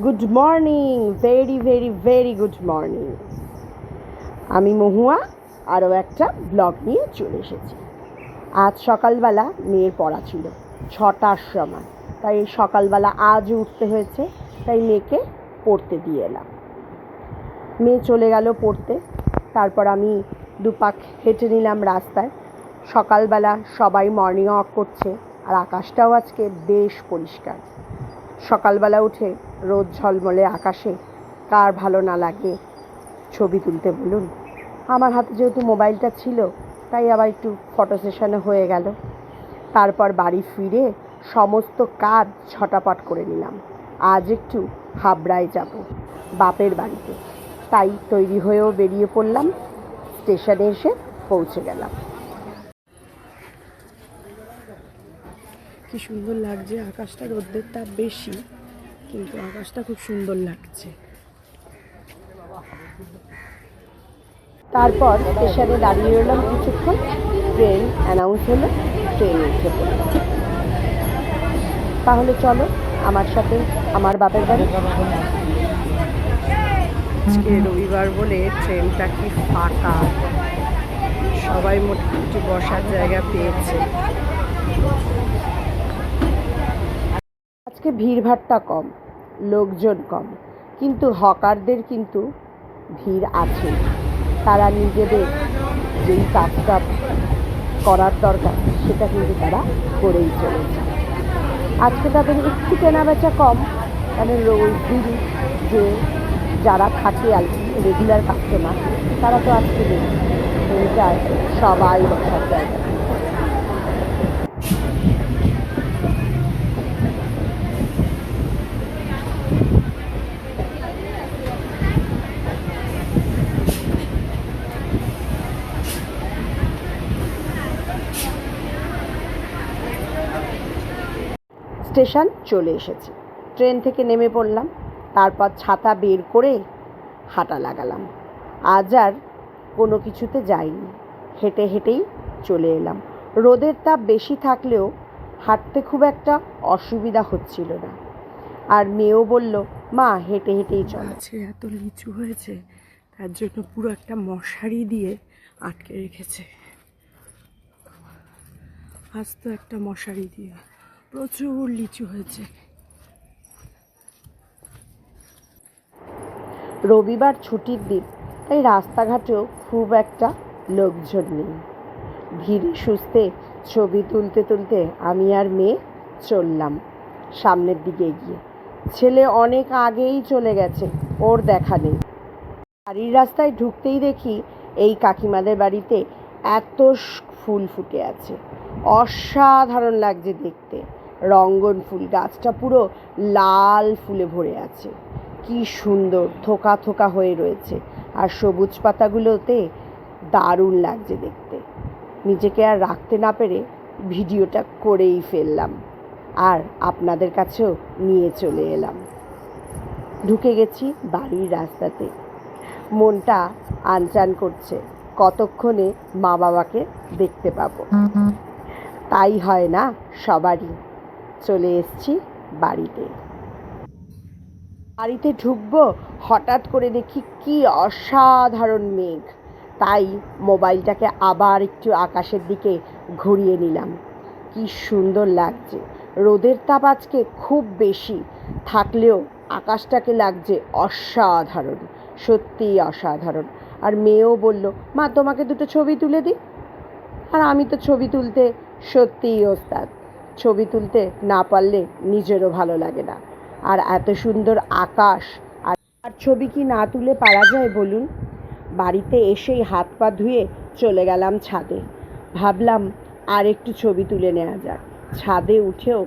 Good morning very very very good morning আমি মহুয়া আরও একটা ব্লগ নিয়ে চলে এসেছি। আজ সকালবেলা মেয়ের পড়া ছিল, ছটার সময়। তাই সকালবেলা আজ উঠতে হয়েছে, তাই মেয়েকে পড়তে দিয়ে এলাম। মেয়ে চলে গেল পড়তে। তারপর আমি দুপাক হেঁটে নিলাম রাস্তায়। সকালবেলা সবাই মর্নিং ওয়াক করছে, আর আকাশটাও আজকে বেশ পরিষ্কার। সকালবেলা উঠে রোদ ঝলমলে আকাশে। কার ভালো না লাগে ছবি তুলতে বলুন। আমার হাতে যেহেতু মোবাইলটা ছিল, তাই আবার একটু ফটো সেশনে হয়ে গেল। তারপর বাড়ি ফিরে সমস্ত কাজ ছটাপট করে নিলাম। আজ একটু হাবড়ায় যাব বাপের বাড়িতে। তাই তৈরি হয়েও বেরিয়ে পড়লাম, স্টেশনে এসে পৌঁছে গেলাম। কি সুন্দর লাগছে, আকাশটা রোদ্রের তাপ বেশি। কিন্তু আকাশটা খুব সুন্দর লাগছে। তারপর স্টেশনে দাঁড়িয়ে রইলাম কিছুক্ষণ। ট্রেন অ্যানাউন্স হলো, ট্রেন উঠে তাহলে চলো, আমার সাথে আমার বাপের বাড়ি। আজকে রবিবার বলে ট্রেনটা কি ফাঁকা। সবাই মোটামুটি বসার জায়গা পেয়েছে। আজকে ভিড়ভাট্টা কম। লোকজন কম। কিন্তু হকারদের কিন্তু ভিড় আছে। তারা নিজেদের যেই কাজটা করার দরকার, সেটা কিন্তু তারা করেই চলেছে। আজকে তাদের একটু কেনা বেচা কম কারণ রোজ দিন যে যারা থাকে আর কি রেগুলার কাস্টমার তারা তো আজকে নেই সবাই বসার জায়গা। স্টেশন চলে এসেছি। ট্রেন থেকে নেমে পড়লাম, তারপর ছাতা বের করে হাঁটা লাগালাম। আজ আর কোনো কিছুতে যাইনি। হেঁটে হেঁটেই চলে এলাম। রোদের তাপ বেশি থাকলেও হাঁটতে খুব একটা অসুবিধা হচ্ছিল না। আর মেয়েও বলল, মা, হেঁটে হেঁটেই চল। গাছে এত লিচু হয়েছে, তার জন্য পুরো একটা মশারি দিয়ে আটকে রেখেছে। আজ তো একটা মশারি দিয়ে প্রচুর লিচু হয়েছে। রবিবার ছুটির দিন, তাই রাস্তাঘাটেও খুব একটা লোকজন নেই। ভিড়ে সুস্থে ছবি তুলতে তুলতে আমি আর মেয়ে চললাম সামনের দিকে এগিয়ে। ছেলে অনেক আগেই চলে গেছে, ওর দেখা নেই। বাড়ির রাস্তায় ঢুকতেই দেখি এই কাকিমাদের বাড়িতে এত ফুল ফুটে আছে। অসাধারণ লাগছে দেখতে। রঙ্গন ফুল, গাছটা পুরো লাল ফুলে ভরে আছে। কি সুন্দর, থোকা থোকা হয়ে রয়েছে। আর সবুজ পাতাগুলোতে দারুণ লাগছে দেখতে। নিজেকে আর রাখতে না পেরে ভিডিওটা করেই ফেললাম। আর আপনাদের কাছেও নিয়ে চলে এলাম। ঢুকে গেছি বাড়ির রাস্তাতে। মনটা আনচান করছে, কতক্ষণে মা বাবাকে দেখতে পাবো। তাই হয় না সবারই। চলে এসছি বাড়িতে। বাড়িতে ঢুকবো, হঠাৎ করে দেখি কি অসাধারণ মেঘ। তাই মোবাইলটাকে আবার একটু আকাশের দিকে ঘুরিয়ে নিলাম। কি সুন্দর লাগছে। রোদের তাপ আজকে খুব বেশি। থাকলেও আকাশটাকে লাগছে অসাধারণ, সত্যিই অসাধারণ। আর মেয়েও বলল, মা, তোমাকে দুটো ছবি তুলে দিই? আর আমি তো ছবি তুলতে সত্যিই ওস্তাদ। ছবি তুলতে না পারলে নিজেরও ভালো লাগে না। আর এত সুন্দর আকাশ আর ছবি কি না তুলে পারা যায় বলুন? বাড়িতে এসেই হাত পা ধুয়ে চলে গেলাম ছাদে। ভাবলাম আর একটু ছবি তুলে নেওয়া যাক। ছাদে উঠেও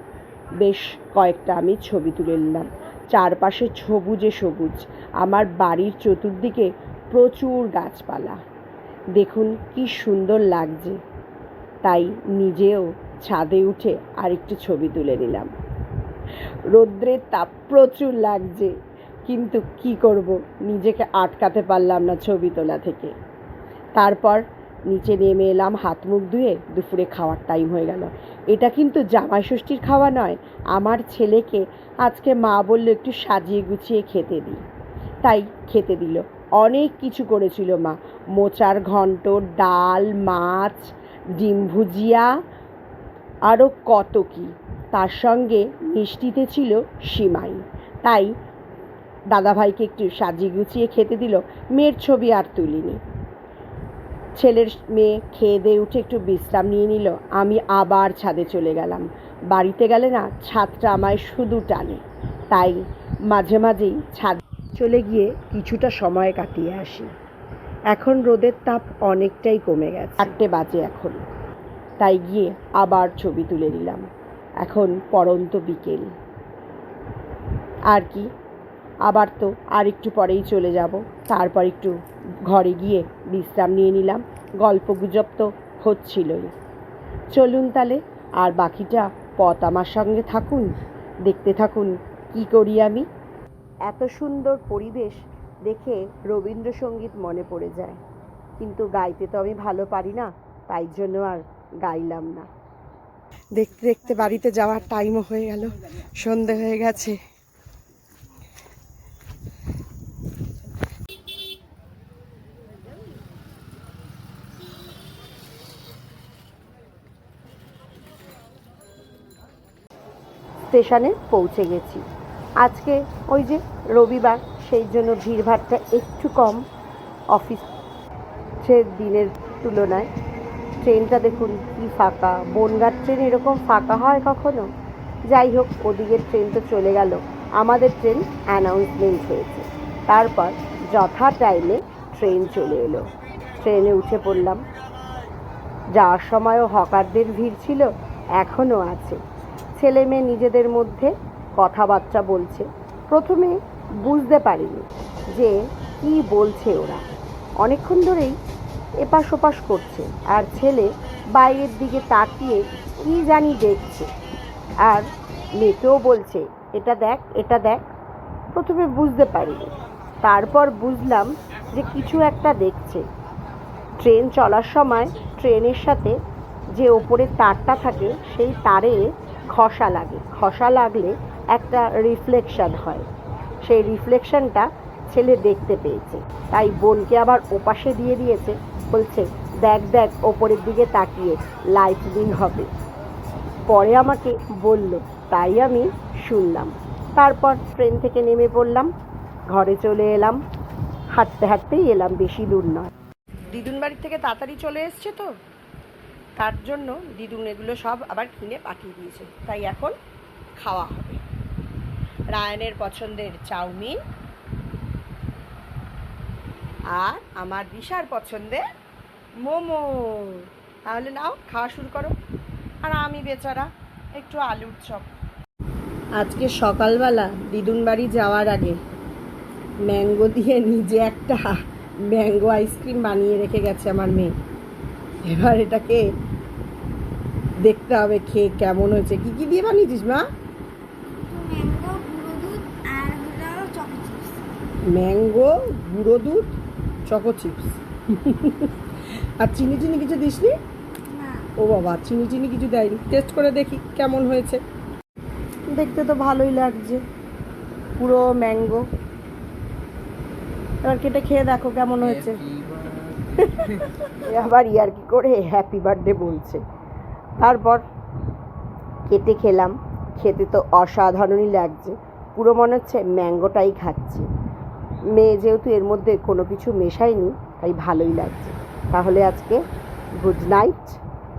বেশ কয়েকটা আমি ছবি তুলে নিলাম। চারপাশে সবুজে সবুজ, আমার বাড়ির চতুর্দিকে প্রচুর গাছপালা। দেখুন কি সুন্দর লাগছে। তাই নিজেও ছাদে উঠে আরেকটু ছবি তুলে নিলাম। রৌদ্রের তাপ প্রচুর লাগছে, কিন্তু কি করব? নিজেকে আটকাতে পারলাম না ছবি তোলা থেকে। তারপর নিচে নেমে এলাম, হাত মুখ ধুয়ে দুপুরে খাওয়ার টাইম হয়ে গেল। এটা কিন্তু জামাই ষষ্ঠীর খাওয়া নয়, আমার ছেলেকে আজকে মা বলল একটু সাজিয়ে গুছিয়ে খেতে দিই। তাই খেতে দিল। অনেক কিছু করেছিল মা। মোচার ঘন্ট, ডাল, মাছ, ডিম ভুজিয়া আরও কত কি? তার সঙ্গে মিষ্টিতে ছিল সিমাই। তাই দাদাভাইকে একটু সাজিয়ে গুছিয়ে খেতে দিল মেয়ের ছবি আর তুলিনি। ছেলের মেয়ে খেয়ে দিয়ে উঠে একটু বিশ্রাম নিয়ে নিল। আমি আবার ছাদে চলে গেলাম। বাড়িতে গেলে না ছাদটা আমায় শুধু টানে। তাই মাঝে মাঝেই ছাদ চলে গিয়ে কিছুটা সময় কাটিয়ে আসি। এখন রোদের তাপ অনেকটাই কমে গেছে। চারটে বাজে এখন। তাই গিয়ে আবার ছবি তুলে নিলাম। এখন পরন্ত বিকেল। আর কি? আবার তো আর একটু পরেই চলে যাব। তারপর একটু ঘরে গিয়ে বিশ্রাম নিয়ে নিলাম। গল্প গুজব তো হচ্ছিলই। চলুন তাহলে আর বাকিটা পথ আমার সঙ্গে থাকুন। দেখতে থাকুন কি করি আমি। এত সুন্দর পরিবেশ দেখে রবীন্দ্রসঙ্গীত মনে পড়ে যায়। কিন্তু গাইতে তো আমি ভালো পারি না, তাই জন্য আর গাইলাম না। দেখতে দেখতে বাড়িতে যাওয়ার টাইমও হয়ে গেল, সন্ধে হয়ে গেছে। স্টেশনে পৌঁছে গেছি। আজকে ওই যে রবিবার, সেই জন্য ভিড়ভাড়টা একটু কম। অফিসের দিনের তুলনায় ট্রেনটা দেখুন, কি ফাঁকা। বনগাঁ ট্রেন এরকম ফাঁকা হয় কখনো? যাই হোক, ওদিকের ট্রেন তো চলে গেল। আমাদের ট্রেন অ্যানাউন্সমেন্ট হয়েছে। তারপর যথা টাইমে ট্রেন চলে এলো। ট্রেনে উঠে পড়লাম। যাওয়ার সময়ও হকারদের ভিড় ছিল, এখনও আছে। ছেলে মেয়ে নিজেদের মধ্যে কথাবার্তা বলছে। প্রথমে বুঝতে পারিনি যে কি বলছে ওরা। অনেকক্ষণ ধরেই এপাশ ওপাশ করছে। আর ছেলে বাইরের দিকে তাকিয়ে কি জানি দেখছে। আর মেয়েকেও বলছে, এটা দেখ এটা দেখ। প্রথমে বুঝতে পারিনি। তারপর বুঝলাম যে কিছু একটা দেখছে। ট্রেন চলার সময় ট্রেনের সাথে যে ওপরে তারটা থাকে, সেই তারে খসা লাগে। খসা লাগলে একটা রিফ্লেকশন হয়। সেই রিফ্লেকশনটা ছেলে দেখতে পেয়েছে। তাই বোনকে আবার ওপাশে দিয়ে দিয়েছে। বলছে, দেখ দেখ, ওপরের দিকে তাকিয়ে লাইটনিং হবে। পরে আমাকে বলল, তাই আমি শুনলাম। তারপর ট্রেন থেকে নেমে পড়লাম, ঘরে চলে এলাম। হাঁটতে হাঁটতেই এলাম বেশি দূর নয়। দিদুন বাড়ির থেকে তাড়াতাড়ি চলে এসছে তো? তার জন্য দিদুন এগুলো সব আবার কিনে পাঠিয়ে দিয়েছে। তাই এখন খাওয়া হবে। রায়নের পছন্দের চাউমিন আর আমার দিশার পছন্দের মোমো। তাহলে নাও খাওয়া শুরু করো। আর আমি বেচারা একটু আলুর চপ। আজকে সকালবেলা দিদুন বাড়ি যাওয়ার আগে ম্যাঙ্গো দিয়ে নিজে একটা ম্যাঙ্গো আইসক্রিম বানিয়ে রেখে গেছে আমার মেয়ে। এবার এটাকে দেখতে হবে খেয়ে কেমন হয়েছে। কি কি দিয়ে বানিয়েছিস মা? ম্যাঙ্গো গুঁড়ো দুধ চকো চিপস আর চিনি চিনি কিছু দিসনি? না। ও বাবা চিনি চিনি কিছু দেয়নি। টেস্ট করে দেখি কেমন হয়েছে। দেখতে তো ভালোই লাগছে। পুরো ম্যাঙ্গো। এবার কেটে খেয়ে দেখো কেমন হয়েছে। আবার ইয়ার কি করে হ্যাপি বার্থডে বলছে। তারপর কেটে খেলাম। খেতে তো অসাধারণই লাগছে। পুরো মনে হচ্ছে ম্যাঙ্গোটাই খাচ্ছি। মেয়ে যেহেতু এর মধ্যে কোনো কিছু মেশায়নি তাই ভালোই লাগছে। তাহলে আজকে গুড নাইট।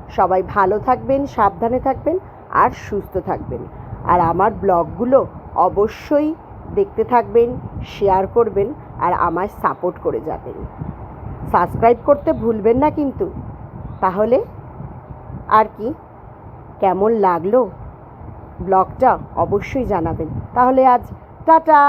সবাই ভালো থাকবেন, সাবধানে থাকবেন আর সুস্থ থাকবেন। আর আমার ব্লগগুলো অবশ্যই দেখতে থাকবেন শেয়ার করবেন আর আমায় সাপোর্ট করে যাবেন। সাবস্ক্রাইব করতে ভুলবেন না কিন্তু। তাহলে আর কি? কেমন লাগল? ব্লগটা অবশ্যই জানাবেন। তাহলে আজ টাটা!